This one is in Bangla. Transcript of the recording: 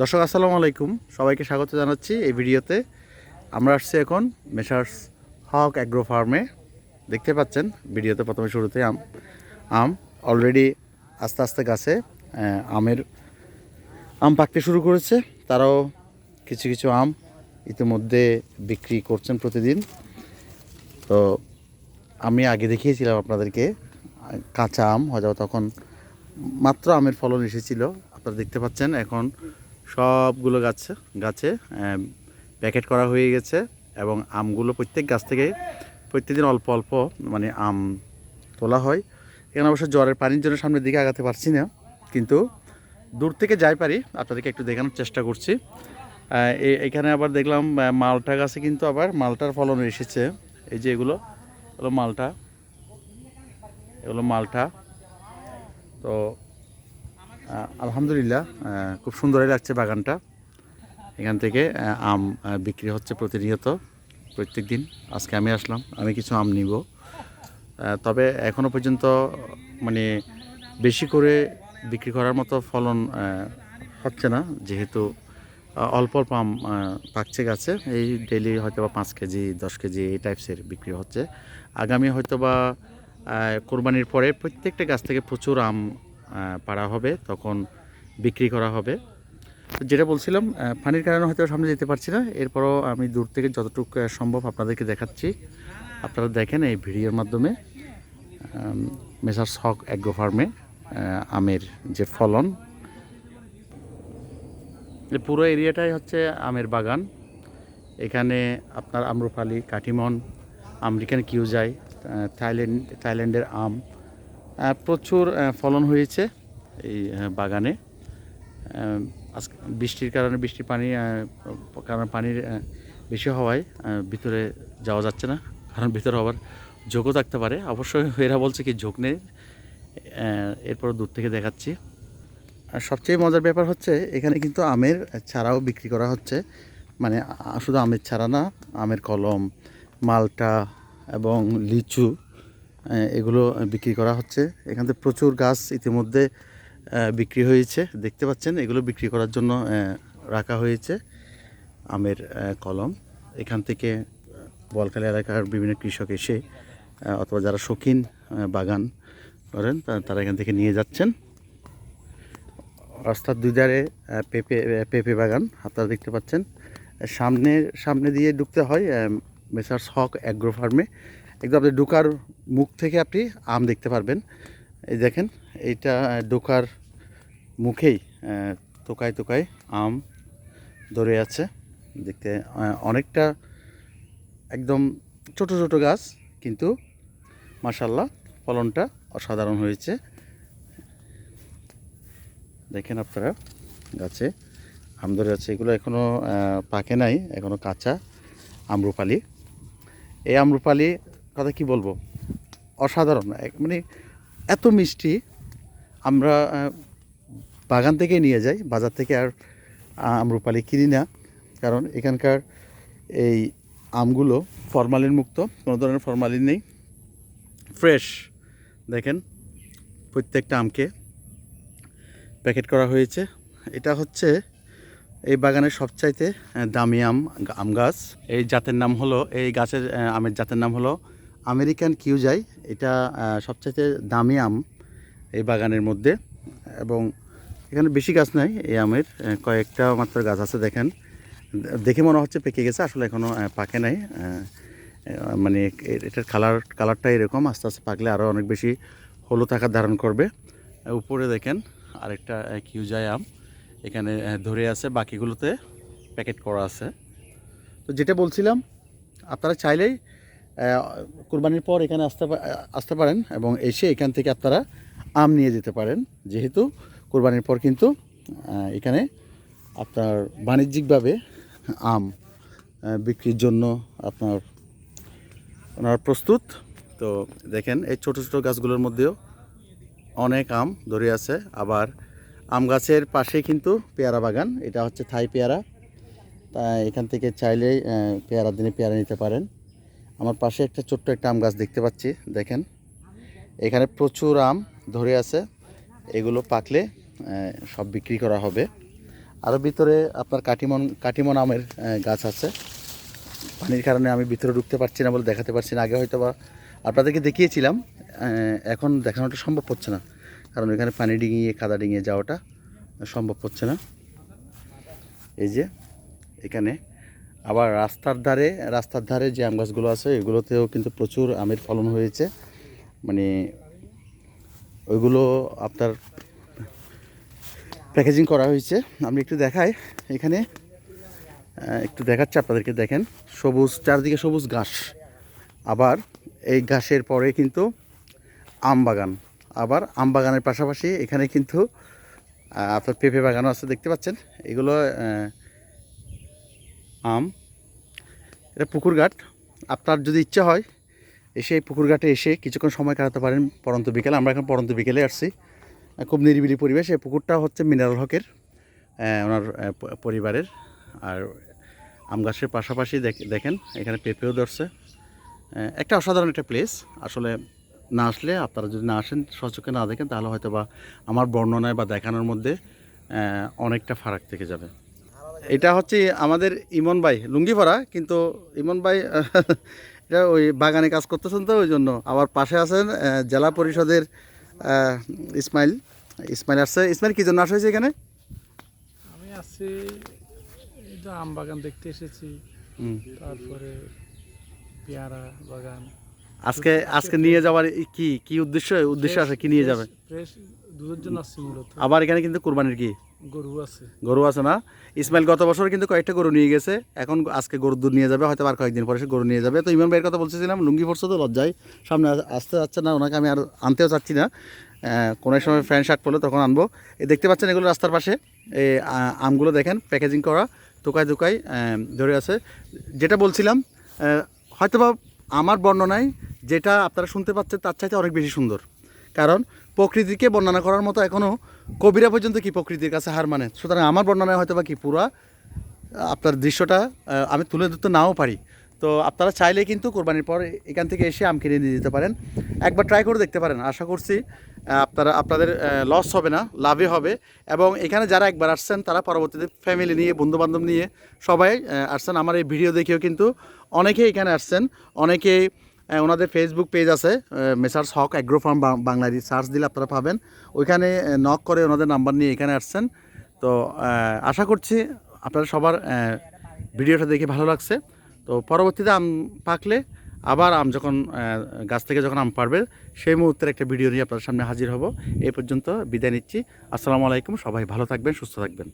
দর্শক, আসসালামু আলাইকুম। সবাইকে স্বাগত জানাচ্ছি এই ভিডিওতে। আমরা আসছি এখন মেশার্স হক অ্যাগ্রো ফার্মে। দেখতে পাচ্ছেন, ভিডিওতে প্রথমে শুরুতে আম আম অলরেডি আস্তে আস্তে গাছে আমের আম পাকতে শুরু করেছে। তারাও কিছু কিছু আম ইতিমধ্যে বিক্রি করছেন প্রতিদিন। তো আমি আগে দেখিয়েছিলাম আপনাদেরকে, কাঁচা আম, হয়তো তখন মাত্র আমের ফলন এসেছিল। আপনারা দেখতে পাচ্ছেন, এখন সবগুলো গাছে গাছে প্যাকেট করা হয়ে গেছে এবং আমগুলো প্রত্যেক গাছ থেকে প্রত্যেকদিন অল্প অল্প মানে আম তোলা হয়। এখানে অবশ্য জ্বরের পানির জন্য সামনের দিকে আগাতে পারছি না, কিন্তু দূর থেকে যাই পারি, আপনাদেরকে একটু দেখানোর চেষ্টা করছি। এখানে আবার দেখলাম মালটা গাছে কিন্তু আবার মালটার ফলন এসেছে। এই যে এগুলো হলো মালটা, এগুলো মালটা। তো আলহামদুলিল্লাহ খুব সুন্দরই লাগছে বাগানটা। এখান থেকে আম বিক্রি হচ্ছে প্রতিনিয়ত প্রত্যেক দিন আজকে আমি আসলাম, আমি কিছু আম নিব। তবে এখনও পর্যন্ত মানে বেশি করে বিক্রি করার মতো ফলন হচ্ছে না। যেহেতু অল্প অল্প আম পাকছে গাছে, এই ডেলি হয়তো বা পাঁচ কেজি, দশ কেজি এই টাইপসের বিক্রি হচ্ছে। আগামী হয়তো বা কোরবানির পরে প্রত্যেকটা গাছ থেকে প্রচুর আম পাড়া হবে, তখন বিক্রি করা হবে। যেটা বলছিলাম পানির কারণে হয়তো সামনে যেতে পারছি না। এরপরও আমি দূর থেকে যতটুকু সম্ভব আপনাদেরকে দেখাচ্ছি। আপনারা দেখেন এই ভিডিওর মাধ্যমে মেসার শক অ্যাগ্রো ফার্মে আমের যে ফলন পুরো এরিয়াটাই হচ্ছে আমের বাগান। এখানে আপনার আম্রপালি, কাটিমন, আমেরিকান কিউজাই থাইল্যান্ড, থাইল্যান্ডের আম প্রচুর ফলন হয়েছে এই বাগানে। আজকে বৃষ্টির কারণে বৃষ্টির পানি কারণ পানির বেশি হওয়ায় ভিতরে যাওয়া যাচ্ছে না, কারণ ভিতরে আবার ঝোঁকও থাকতে পারে। অবশ্যই এরা বলছে কি ঝোঁক নেই এরপর দূর থেকে দেখাচ্ছি। আর সবচেয়ে মজার ব্যাপার হচ্ছে, এখানে কিন্তু আমের চারাও বিক্রি করা হচ্ছে। মানে শুধু আমের চারা না, আমের কলম, মালটা এবং লিচু এগুলো বিক্রি করা হচ্ছে। এখান থেকে প্রচুর গাছ ইতিমধ্যে বিক্রি হয়েছে। দেখতে পাচ্ছেন, এগুলো বিক্রি করার জন্য রাখা হয়েছে আমের কলম। এখান থেকে বলখালী এলাকার বিভিন্ন কৃষক এসে অথবা যারা শৌখিন বাগান করেন তারা এখান থেকে নিয়ে যাচ্ছেন। রাস্তার দুই ধারে পেঁপে পেঁপে বাগান, আপনারা দেখতে পাচ্ছেন। সামনে সামনে দিয়ে ঢুকতে হয় মেসার্স হক অ্যাগ্রো ফার্মে। একদম আপনি ঢোকার মুখ থেকে আপনি আম দেখতে পারবেন। এই দেখেন, এইটা ঢোকার মুখেই তোকায় তোকায় আম ধরে আছে। দেখতে অনেকটা একদম ছোট ছোট গাছ, কিন্তু মাসাল্লাহ ফলনটা অসাধারণ হয়েছে। দেখেন আপনারা, গাছে আম ধরে আছে। এগুলো এখনও পাকে নাই এখনও কাঁচা আম্রপালি। এই আম্রপালি কথা কি বলব? অসাধারণ। মানে এত মিষ্টি। আমরা বাগান থেকে নিয়ে যাই, বাজার থেকে আর আম্রপালি কিনি না। কারণ এখানকার এই আমগুলো ফরমালিন মুক্ত, কোনো ধরনের ফরমালিন নেই। ফ্রেশ। দেখেন, প্রত্যেকটা আমকে প্যাকেট করা হয়েছে। এটা হচ্ছে এই বাগানের সবচাইতে দামি আম আম গাছ। এই জাতের নাম হলো, এই গাছের আমের জাতের নাম হলো আমেরিকান কিউজাই এটা সবচাইতে দামি আম এই বাগানের মধ্যে। এবং এখানে বেশি গাছ নাই এই আমের কয়েকটা মাত্র গাছ আছে দেখেন। দেখে মনে হচ্ছে পেকে গেছে, আসলে এখনও পাকে নাই। মানে এটার কালার কালারটা এরকম, আস্তে আস্তে পাকলে আরও অনেক বেশি হলুদ আকার ধারণ করবে। উপরে দেখেন আরেকটা কিউজাই আম, এখানে ধরে আছে, বাকিগুলোতে প্যাকেট করা আছে। তো যেটা বলছিলাম, আপনারা চাইলেই কোরবানির পর এখানে আসতে আসতে পারেন এবং এসে এখান থেকে আপনারা আম নিয়ে যেতে পারেন। যেহেতু কোরবানির পর কিন্তু এখানে আপনার বাণিজ্যিকভাবে আম বিক্রির জন্য আপনার ওনারা প্রস্তুত। তো দেখেন এই ছোটো ছোটো গাছগুলোর মধ্যেও অনেক আম ধরে আছে। আবার আম গাছের পাশে কিন্তু পেয়ারা বাগান এটা হচ্ছে থাই পেয়ারা। তা এখান থেকে চাইলেই আহ, পেয়ারা দিনে পেয়ারা নিতে পারেন। আমার পাশে একটা ছোট্ট একটা আম গাছ দেখতে পাচ্ছি, দেখেন। এখানে প্রচুর আম ধরে আছে, এগুলো পাকলে সব বিক্রি করা হবে। আরও ভিতরে আপনার কাটিমন কাটিমন আমের গাছ আছে। পানির কারণে আমি ভিতরে ঢুকতে পারছি না বলে দেখাতে পারছি না। আগে হয়তো বা আপনাদেরকে দেখিয়েছিলাম এখন দেখানোটা সম্ভব হচ্ছে না। কারণ এখানে পানি ডিঙিয়ে কাদা ডিঙিয়ে যাওয়াটা সম্ভব হচ্ছে না। এই যে, এখানে আবার রাস্তার ধারে রাস্তার ধারে যে আম গাছগুলো আছে, এগুলোতেও কিন্তু প্রচুর আমের ফলন হয়েছে। মানে ওইগুলো আপনার প্যাকেজিং করা হয়েছে। আমি একটু দেখাই এখানে। একটু দেখাচ্ছি আপনাদেরকে, দেখেন। সবুজ, চারদিকে সবুজ ঘাস। আবার এই ঘাসের পরে কিন্তু আম বাগান। আবার আম বাগানের পাশাপাশি এখানে কিন্তু আপনার পেঁপে বাগানও আছে, দেখতে পাচ্ছেন। এগুলো আম। এটা পুকুর ঘাট। আপনার যদি ইচ্ছা হয়, এসে এই পুকুর ঘাটে এসে কিছুক্ষণ সময় কাটাতে পারেন পরন্ত বিকেলে। আমরা এখন পরন্ত বিকেলে আসছি। খুব নিরিবিলি পরিবেশ। এই পুকুরটা হচ্ছে মিনারেল হকের ওনার পরিবারের। আর আম গাছের পাশাপাশি দেখেন, এখানে পেঁপেও ধরছে। একটা অসাধারণ একটা প্লেস আসলে না আসলে আপনারা যদি না আসেন, সচক্ষে না দেখেন, তাহলে হয়তো বা আমার বর্ণনায় বা দেখানোর মধ্যে অনেকটা ফারাক থেকে যাবে। এটা হচ্ছে আমাদের ইমন ভাই লুঙ্গি পরা কিন্তু ইমন ভাই এটা ওই বাগানে কাজ করতেছেন তো ওই জন্য। আবার পাশে আছেন জেলা পরিষদের ইসমাইল। ইসমাইল আসছে। ইসমাইল কি জন্য আসা হয়েছে এখানে? আমি তো আম বাগান দেখতে এসেছি তারপরে পেয়ারা বাগান। আজকে আজকে নিয়ে যাওয়ার কি কি উদ্দেশ্য? উদ্দেশ্য আছে কি নিয়ে যাবে? আসছি আবার এখানে কিন্তু কোরবানির কি? গরু আছে। গরু আছে না? ইসমাইল গত বছর কিন্তু কয়েকটা গরু নিয়ে গেছে। এখন আজকে গরুর দুধ নিয়ে যাবে, হয়তো আর কয়েকদিন পরে সে গরু নিয়ে যাবে। তো ইমন ভাইয়ের কথা বলছিলাম লুঙ্গি পড়ছে তো, লজ্জায়। সামনে আসতে যাচ্ছে না, ওনাকে আমি আর আনতেও চাচ্ছি না। কোনো সময় ফ্যান শার্ট পরলে তখন আনব। দেখতে পাচ্ছেন এগুলো রাস্তার পাশে। এই আমগুলো দেখেন, প্যাকেজিং করা, টোকায় টোকায় ধরে আছে। যেটা বলছিলাম হয়তোবা আমার বর্ণনায় যেটা আপনারা শুনতে পাচ্ছেন তার চাইতে অনেক বেশি সুন্দর। কারণ প্রকৃতিকে বর্ণনা করার মতো এখনও কবিরা পর্যন্ত কি প্রকৃতির কাছে হার মানে? সুতরাং আমার বর্ণনায় হয়তো বা কি পুরা, আপনার দৃশ্যটা আমি তুলে ধরতে নাও পারি। তো আপনারা চাইলে কিন্তু কোরবানির পর এখান থেকে এসে আম কিনে নিয়ে যেতে পারেন। একবার ট্রাই করে দেখতে পারেন। আশা করছি আপনারা, আপনাদের লস হবে না, লাভে হবে। এবং এখানে যারা একবার আসছেন, তারা পরবর্তীতে ফ্যামিলি নিয়ে, বন্ধুবান্ধব নিয়ে সবাই আসছেন। আমার এই ভিডিও দেখেও কিন্তু অনেকেই এখানে আসছেন। অনেকেই ওনাদের ফেসবুক পেজ আছে মেসার্স হক অ্যাগ্রো ফার্ম বাংলারি সার্চ দিলে আপনারা পাবেন। ওইখানে নক করে ওনাদের নাম্বার নিয়ে এখানে আসছেন। তো আশা করছি আপনারা সবার ভিডিওটা দেখে ভালো লাগছে। তো, পরবর্তীতে আম পাকলে আবার আম যখন গাছ থেকে যখন আম পারবে, সেই মুহূর্তের একটা ভিডিও নিয়ে আপনার সামনে হাজির হব। এই পর্যন্ত বিদায় নিচ্ছি। আসসালামু আলাইকুম, সবাই ভালো থাকবেন, সুস্থ থাকবেন।